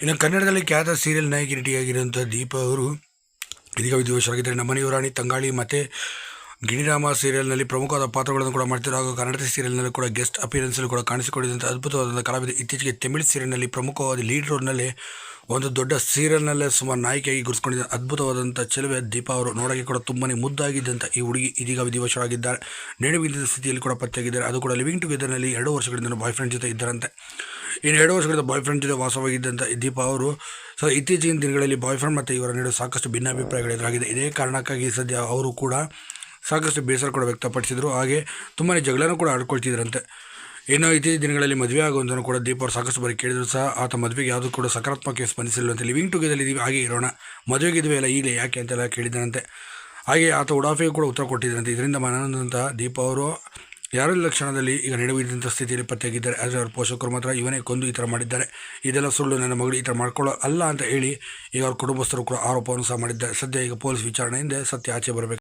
ಇನ್ನು ಕನ್ನಡದಲ್ಲಿ ಖ್ಯಾತ ಸೀರಿಯಲ್ ನಾಯಕಿ ನಟಿಯಾಗಿರುವಂಥ ದೀಪ ಅವರು ಇದೀಗ ನಮ್ಮ ರಾಣಿ ತಂಗಾಳಿ ಮತ್ತು ಗಿಣಿರಾಮ ಸೀರಿಯಲ್ನಲ್ಲಿ ಪ್ರಮುಖವಾದ ಪಾತ್ರಗಳನ್ನು ಕೂಡ ಮಾಡ್ತಿರೋ ಹಾಗೂ ಕನ್ನಡ ಸೀರಿಯಲ್ನಲ್ಲಿ ಕೂಡ ಗೆಸ್ಟ್ ಅಪಿಯರೆನ್ಸಲ್ಲಿ ಕೂಡ ಕಾಣಿಸಿಕೊಂಡಿದ್ದಂಥ ಅದ್ಭುತವಾದ ಕಲಾವಿದ ಇತ್ತೀಚೆಗೆ ತಮಿಳು ಸೀರಿಯಲ್ನಲ್ಲಿ ಪ್ರಮುಖವಾದ ಲೀಡ್ ರೋಲ್ನಲ್ಲಿ ಒಂದು ದೊಡ್ಡ ಸೀರಿಯಲ್ನಲ್ಲೇ ಸುಮಾರು ನಾಯಕಿಯಾಗಿ ಗುರುಸ್ಕೊಂಡಿದ್ದ ಅದ್ಭುತವಾದಂಥ ಚೆಲುವೆ ದೀಪ ಅವರು ನೋಡೋಕ್ಕೆ ಕೂಡ ತುಂಬಾ ಮುದ್ದಾಗಿದ್ದಂಥ ಈ ಹುಡುಗಿ ಇದೀಗ ವಿಧಿವಶರಾಗಿದ್ದಾರೆ ನೇಣುಬಿದ್ದ ಸ್ಥಿತಿಯಲ್ಲಿ ಕೂಡ ಪತ್ತೆಯಾಗಿದ್ದಾರೆ. ಅದು ಕೂಡ ಲಿವಿಂಗ್ ಟುಗೆದರ್ನಲ್ಲಿ ಎರಡು ವರ್ಷಗಳಿಂದ ಬಾಯ್ ಫ್ರೆಂಡ್ ಜೊತೆ ಇದ್ದಾರಂತೆ. ಇನ್ನು ಎರಡು ವರ್ಷಗಳಿಂದ ಬಾಯ್ ಫ್ರೆಂಡ್ ಜೊತೆ ವಾಸವಾಗಿದ್ದಂಥ ದೀಪ ಅವರು ಸೊ ಇತ್ತೀಚಿನ ದಿನಗಳಲ್ಲಿ ಬಾಯ್ ಫ್ರೆಂಡ್ ಮತ್ತು ಇವರ ನಡುವೆ ಸಾಕಷ್ಟು ಭಿನ್ನಾಭಿಪ್ರಾಯಗಳು ಎದುರಾಗಿದೆ. ಇದೇ ಕಾರಣಕ್ಕಾಗಿ ಸದ್ಯ ಅವರು ಕೂಡ ಸಾಕಷ್ಟು ಬೇಸರ ಕೂಡ ವ್ಯಕ್ತಪಡಿಸಿದರು. ಹಾಗೆ ತುಂಬಾ ಜಗಳನೂ ಕೂಡ ಆಡ್ಕೊಳ್ತಿದ್ರಂತೆ. ಏನೋ ಇತ್ತೀಚಿನ ದಿನಗಳಲ್ಲಿ ಮದುವೆ ಆಗುವಂತನೂ ಕೂಡ ದೀಪ ಅವರು ಸಾಕಷ್ಟು ಬಾರಿ ಕೇಳಿದ್ರು ಸಹ. ಆತ ಮದುವೆಗೆ ಯಾವುದೂ ಕೂಡ ಸಕಾರಾತ್ಮಕ ಸ್ಪಂದಿಸಿಲ್ಲಂತೆ ಲಿವಿಂಗ್ ಟುಗೆದರ್ ಇದ್ದೀವಿ, ಹಾಗೆ ಇರೋಣ. ಮದುವೆಗೆ ಇದುವೆ ಅಲ್ಲ, ಈಗಲೇ ಯಾಕೆ ಅಂತೆಲ್ಲ ಕೇಳಿದನಂತೆ ಹಾಗೆ ಆತ ಉಡಾಫೆಗೂ ಕೂಡ ಉತ್ತರ ಕೊಟ್ಟಿದ್ದರಂತೆ ಇದರಿಂದ ಮನನೊಂದಂತಹ ದೀಪ ಅವರು ಯಾರೋ ಲಕ್ಷಣದಲ್ಲಿ ಈಗ ನಡೆಯುವಂಥ ಸ್ಥಿತಿಯಲ್ಲಿ ಪತ್ತೆಯಾಗಿದ್ದಾರೆ. ಆದರೆ ಅವ್ರ ಪೋಷಕರು ಮಾತ್ರ, ಇವನೇ ಕೊಂದು ಈ ಥರ ಮಾಡಿದ್ದಾರೆ. ಇದೆಲ್ಲ ಸುಳ್ಳು, ನನ್ನ ಮಗಳು ಈ ಥರ ಮಾಡ್ಕೊಳ್ಳೋ ಅಲ್ಲ ಅಂತ ಹೇಳಿ ಈಗ ಅವ್ರ ಕುಟುಂಬಸ್ಥರು ಕೂಡ ಆರೋಪವನ್ನು ಸಹ ಮಾಡಿದ್ದಾರೆ. ಸದ್ಯ ಈಗ ಪೊಲೀಸ್ ವಿಚಾರಣೆಯಿಂದ ಸತ್ಯ ಆಚೆ ಬರಬೇಕು.